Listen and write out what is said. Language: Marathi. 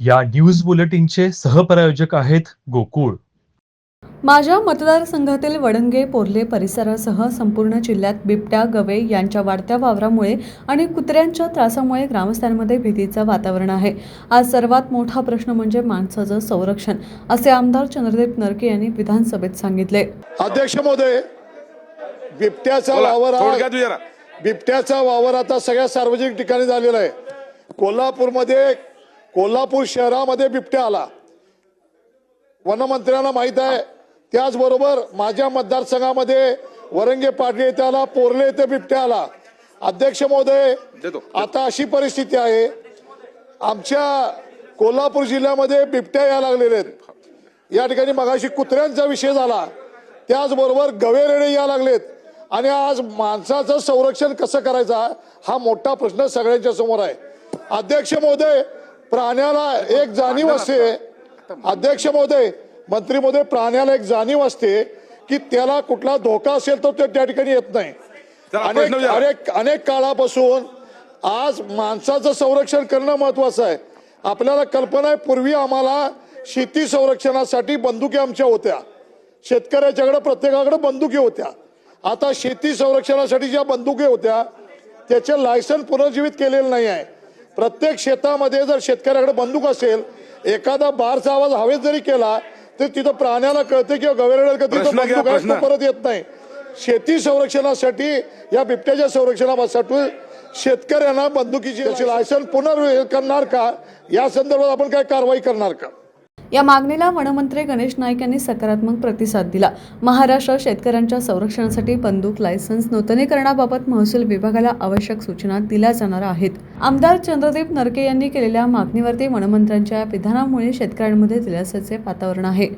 या न्यूज बुलेटिनचे सहप्रायोजक आहेत गोकुळ. माझ्या मतदारसंघातील वडंगे पोर्ले परिसरासह संपूर्ण जिल्ह्यात बिबट्या गवे यांच्या वाढत्या वावरामुळे आणि कुत्र्यांच्या त्रासामुळे ग्रामस्थांमध्ये भीतीचं वातावरण आहे. आज सर्वात मोठा प्रश्न म्हणजे माणसाचं संरक्षण असे आमदार चंद्रदेव नरके यांनी विधानसभेत सांगितले. अध्यक्ष महोदय बिबट्याचा वावर. बिबट्याचा वावर आता सगळ्या सार्वजनिक ठिकाणी झालेला आहे. कोल्हापूरमध्ये कोल्हापूर शहरामध्ये बिबट्या आला. वनमंत्र्यांना माहीत आहे त्याचबरोबर माझ्या मतदारसंघामध्ये वरंगे पाटले येथे आला पोर्ले येथे बिबट्या आला. अध्यक्ष महोदय. आता अशी परिस्थिती आहे आमच्या कोल्हापूर जिल्ह्यामध्ये बिबट्या यायला लागलेले आहेत. या ठिकाणी मगाशी कुत्र्यांचा विषय झाला त्याचबरोबर गवेरेडे या लागलेत. आणि आज माणसाचं संरक्षण कसं करायचं हा मोठा प्रश्न सगळ्यांच्या समोर आहे. अध्यक्ष महोदय प्राण्याला एक जाणीव असते. अध्यक्ष महोदय मंत्री महोदय प्राण्याला एक जाणीव असते की त्याला कुठला धोका असेल तर तो त्या ठिकाणी येत नाही. अनेक. अनेक अनेक काळापासून आज माणसाचं संरक्षण करणं महत्वाचं आहे. आपल्याला कल्पना आहे पूर्वी आम्हाला शेती संरक्षणासाठी बंदुकी आमच्या होत्या. शेतकऱ्याच्याकडे प्रत्येकाकडे बंदुकी होत्या. आता शेती संरक्षणासाठी ज्या बंदुकी होत्या त्याचे लायसन पुनर्जीवित केलेलं नाही आहे. प्रत्येक शेतामध्ये जर शेतकऱ्याकडे बंदूक असेल एखादा बारचा आवाज हवेत जरी केला तर तिथं प्राण्याला कळते किंवा गवेरेला कळते प्रश्न घ्या, बंदूक परत येत नाही. शेती संरक्षणासाठी या बिबट्याच्या संरक्षणासाठी शेतकऱ्यांना बंदुकीची लायसन पुनर् करणार का? या संदर्भात आपण काय कारवाई करणार का? या मागणीला वनमंत्री गणेश नाईक यांनी सकारात्मक प्रतिसाद दिला. महाराष्ट्र शेतकऱ्यांच्या संरक्षणासाठी बंदूक लायसन्स नूतनीकरणाबाबत महसूल विभागाला आवश्यक सूचना दिल्या जाणार आहेत. आमदार चंद्रदीप नरके यांनी केलेल्या मागणीवरती वनमंत्र्यांच्या विधानामुळे शेतकऱ्यांमध्ये दिलासाचे वातावरण आहे.